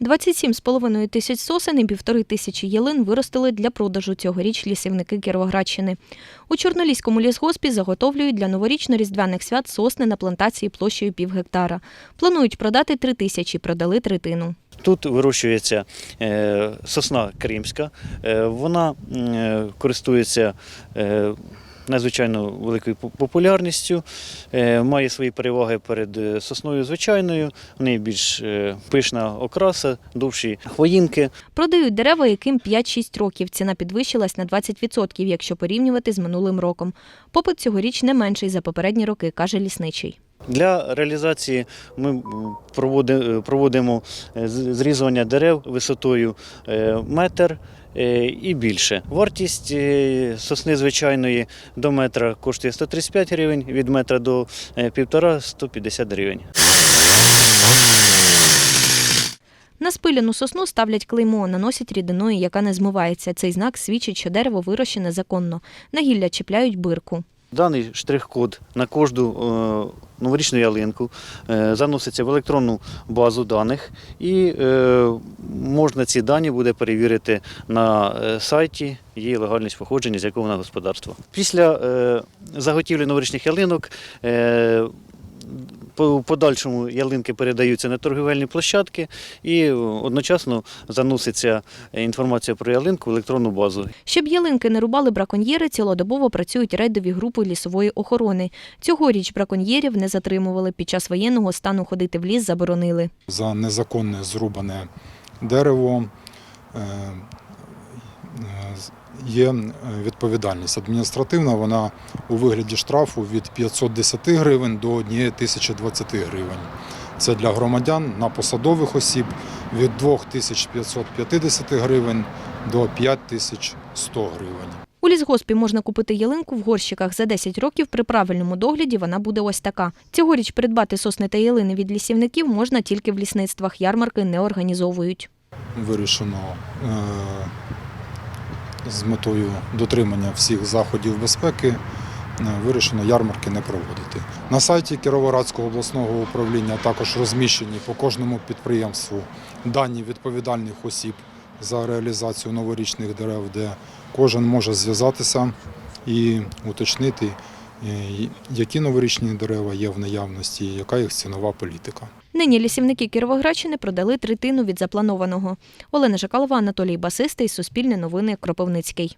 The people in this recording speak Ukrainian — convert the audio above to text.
27,5 тисяч сосен і півтори тисячі ялин виростили для продажу цьогоріч лісівники Кіровоградщини. У Чорноліському лісгоспі заготовлюють для новорічно-різдвяних свят сосни на плантації площею пів гектара. Планують продати три тисячі, продали третину. Тут вирощується е, сосна кримська. Е, Вона е, користується надзвичайно великою популярністю, е, має свої переваги перед е, сосною звичайною. В неї більш е, пишна окраса, довші хвоїнки. Продають дерева, яким 5-6 років. Ціна підвищилась на 20%, якщо порівнювати з минулим роком. Попит цьогоріч не менший за попередні роки, каже лісничий. Для реалізації ми проводимо е, зрізування дерев висотою е, метр е, і більше. Вартість сосни звичайної до метра коштує 135 гривень, від метра до півтора 150 гривень. На спиляну сосну ставлять клеймо, наносять рідиною, яка не змивається. Цей знак свідчить, що дерево вирощене законно. На гілля чіпляють бирку. Даний штрих-код на кожну е, новорічну ялинку е, заноситься в електронну базу даних, і е, можна ці дані буде перевірити на сайті її легальність походження, з якого вона господарства. Після заготівлі новорічних ялинок. По- в подальшому ялинки передаються на торгівельні площадки і одночасно заноситься інформація про ялинку в електронну базу. Щоб ялинки не рубали браконьєри, цілодобово працюють рейдові групи лісової охорони. Цьогоріч браконьєрів не затримували. Під час воєнного стану ходити в ліс заборонили. за незаконне зрубане дерево е, є е, відповідальність адміністративна. Вона у вигляді штрафу від 510 гривень до 1020 гривень. Це для громадян на посадових осіб від 2550 гривень до 5100 гривень. У лісгоспі можна купити ялинку в горщиках. За 10 років при правильному догляді вона буде ось така. Цьогоріч придбати сосни та ялини від лісівників можна тільки в лісництвах. Ярмарки не організовують. вирішено е, з метою дотримання всіх заходів безпеки. е, Вирішено ярмарки не проводити. На сайті Кіровоградського обласного управління також розміщені по кожному підприємству дані відповідальних осіб за реалізацію новорічних дерев, де кожен може зв'язатися і уточнити, які новорічні дерева є в наявності, яка їх цінова політика. Нині лісівники Кіровоградщини продали третину від запланованого. Олена Жакалова, Анатолій Басистий, Суспільне новини, Кропивницький.